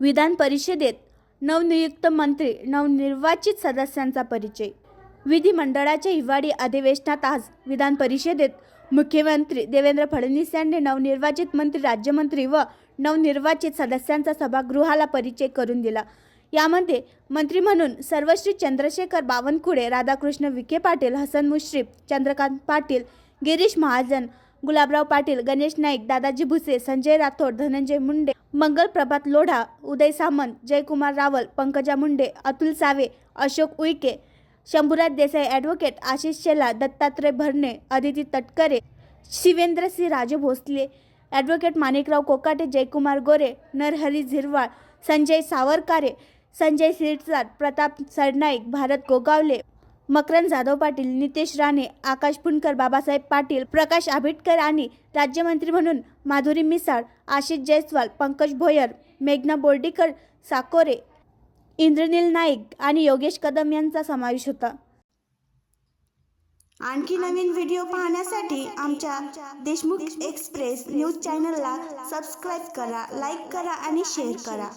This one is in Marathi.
विधान परिषदेत नवनियुक्त मंत्री नवनिर्वाचित सदस्यांचा परिचय. विधिमंडळाच्या हिवाळी अधिवेशनात आज विधान परिषदेत मुख्यमंत्री देवेंद्र फडणवीस यांनी नवनिर्वाचित मंत्री राज्यमंत्री व नवनिर्वाचित सदस्यांचा सभागृहाला परिचय करून दिला. यामध्ये मंत्री म्हणून सर्वश्री चंद्रशेखर बावनकुळे राधाकृष्ण विखे पाटील हसन मुश्रीफ चंद्रकांत पाटील गिरीश महाजन गुलाबराव पाटील गणेश नाईक दादाजी भुसे संजय राठोड धनंजय मुंडे मंगल प्रभात लोढा उदय सामंत जयकुमार रावल पंकजा मुंडे अतुल सावे अशोक उईके शंभूराज देसाई ॲडव्होकेट आशिष शेला दत्तात्रय भरणे अदिती तटकरे शिवेंद्रसिंह राजे भोसले ॲडव्होकेट माणिकराव कोकाटे जयकुमार गोरे नरहरी झिरवाळ संजय सावरकारे संजय सिरसाट प्रताप सरनाईक भारत गोगावले. मकरंद जाधव पाटील नितेश राणे आकाश पुणकर बाबासाहेब पाटील प्रकाश आंबेडकर आणि राज्यमंत्री म्हणून माधुरी मिसाळ आशिष जयस्वाल पंकज भोयर मेघना बोर्डीकर साकोरे इंद्रनील नाईक आणि योगेश कदम यांचा समावेश होता. आणखी नवीन व्हिडिओ पाहण्यासाठी आमच्या देशमुख एक्सप्रेस न्यूज चॅनलला सबस्क्राईब करा लाईक करा आणि शेअर करा.